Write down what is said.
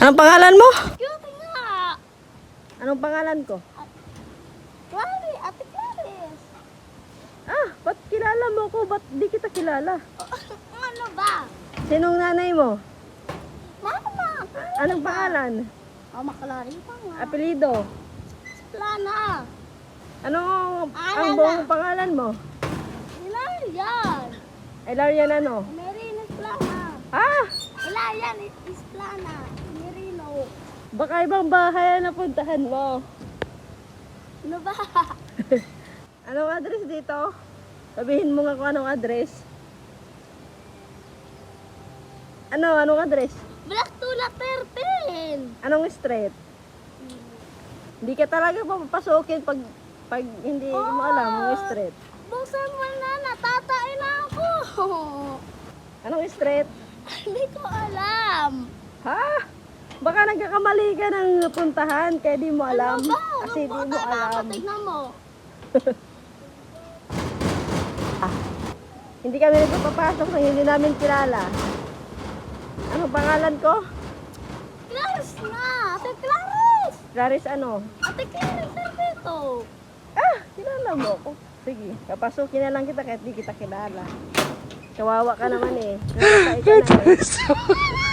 Anong pangalan mo? Cute nga. Anong pangalan ko? Clary, Ate Clarice. Ah, ba't kilala mo ko? Ba't di kita kilala? ano ba? Sinong nanay mo? Mama. Anong pangalan? Mama Clary pa nga. Apelido? Plana. Anong Ah, ang buong pangalan mo? Ilarian. Elarian ano? Merino is Plana. Ah, Ilarian is Plana. Baka ibang bahay ang napuntahan mo. Ano ba? Anong address dito? Sabihin mo nga kung anong address. Ano? Anong address? Black Tula 13. Anong street? Hindi ka talaga papapasukin pag pag hindi mo alam ang street. Buksan mo na, natatay na ako. Anong street? Hindi ko alam. Ha? Baka nagkakamali ka ng puntahan kaya di mo alam. Ano ba? Kasi di mo alam. Tignan mo. Hindi kami nagpapapasok nang hindi namin kilala. Anong pangalan ko? Clarice na! Ate Clarice! Clarice ano? Ate Clarice, ano ito? Ah, kilala mo ako. Sige, papasukin na lang kita kahit di kita kilala. Kawawa ka naman eh. Nakatay ka na eh.